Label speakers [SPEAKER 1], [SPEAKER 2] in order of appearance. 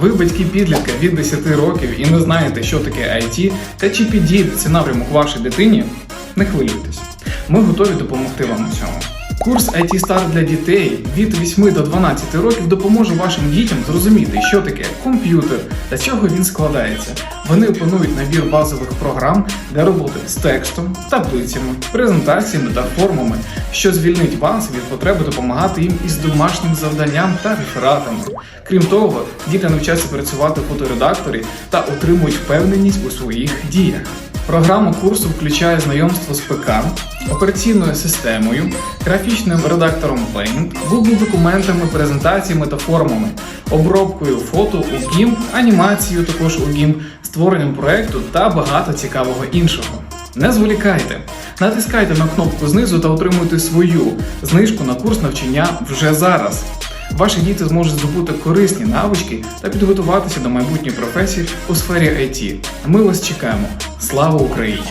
[SPEAKER 1] Ви батьки підлітка від 10 років і не знаєте, що таке IT та чи підійде напрямок вашій дитині? Не хвилюйтесь. Ми готові допомогти вам у цьому. Курс IT Start для дітей від 8 до 12 років допоможе вашим дітям зрозуміти, що таке комп'ютер та чого він складається. Вони опанують набір базових програм для роботи з текстом, таблицями, презентаціями та формами, що звільнить вас від потреби допомагати їм із домашнім завданням та рефератами. Крім того, діти навчаться працювати в фоторедакторі та отримують впевненість у своїх діях. Програма курсу включає знайомство з ПК, операційною системою, графічним редактором Paint, Google документами, презентаціями та формами, обробкою фото у GIMP, анімацією також у GIMP, створенням проекту та багато цікавого іншого. Не зволікайте, натискайте на кнопку знизу та отримуйте свою знижку на курс навчання вже зараз. Ваші діти зможуть здобути корисні навички та підготуватися до майбутньої професії у сфері IT. Ми вас чекаємо. Слава Україні!